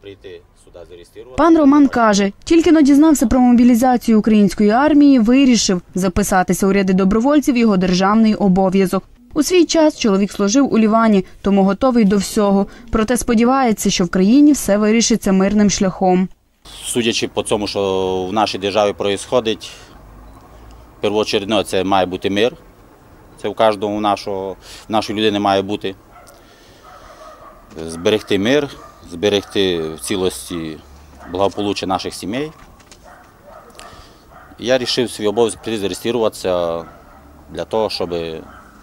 Прийти сюди зареєструвати. Пан Роман каже, тільки но дізнався про мобілізацію української армії, вирішив записатися у ряди добровольців його державний обов'язок. У свій час чоловік служив у Лівані, тому готовий до всього. Проте сподівається, що в країні все вирішиться мирним шляхом. Судячи по цьому, що в нашій державі відбувається, первоочередно це має бути мир. Це у кожного нашого, в нашої людини має бути. Зберегти мир, зберегти в цілості благополуччя наших сімей. Я вирішив свій обов'язок зареєструватися для того, щоб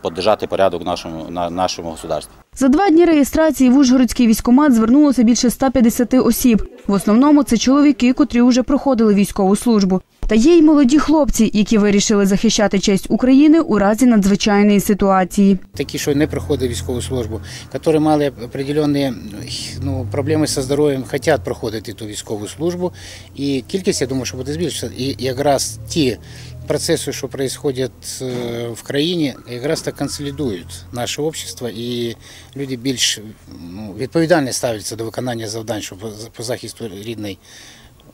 підтримати порядок в нашому, на нашому государстві. За два дні реєстрації в Ужгородський військкомат звернулося більше 150 осіб. В основному це чоловіки, котрі вже проходили військову службу. Та є й молоді хлопці, які вирішили захищати честь України у разі надзвичайної ситуації. такі, що не проходили військову службу, які мали определенні ну, проблеми зі здоров'ям, хочуть проходити ту військову службу. І кількість, я думаю, що буде збільшитися. І якраз ті процеси, що відбуваються е, в країні, якраз так консолідують наше общество, і люди більш ну, відповідально ставляться до виконання завдань що по- захисту рідної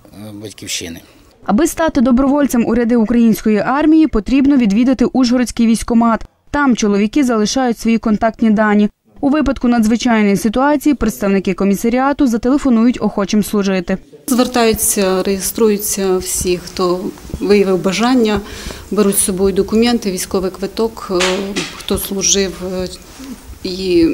е, батьківщини. Аби стати добровольцем у ряди української армії, потрібно відвідати Ужгородський військкомат. Там чоловіки залишають свої контактні дані. У випадку надзвичайної ситуації представники комісаріату зателефонують охочим служити. Звертаються, реєструються всі, хто виявив бажання, беруть з собою документи, військовий квиток, е, хто служив е, і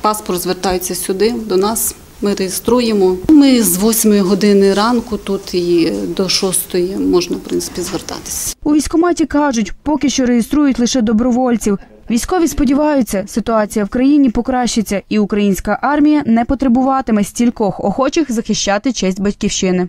паспорт звертаються сюди до нас. Ми реєструємо. Ми з 8 години ранку тут і до 6 можна в принципі звертатися. У військкоматі кажуть, поки що реєструють лише добровольців. Військові сподіваються, ситуація в країні покращиться, і українська армія не потребуватиме стількох охочих захищати честь батьківщини.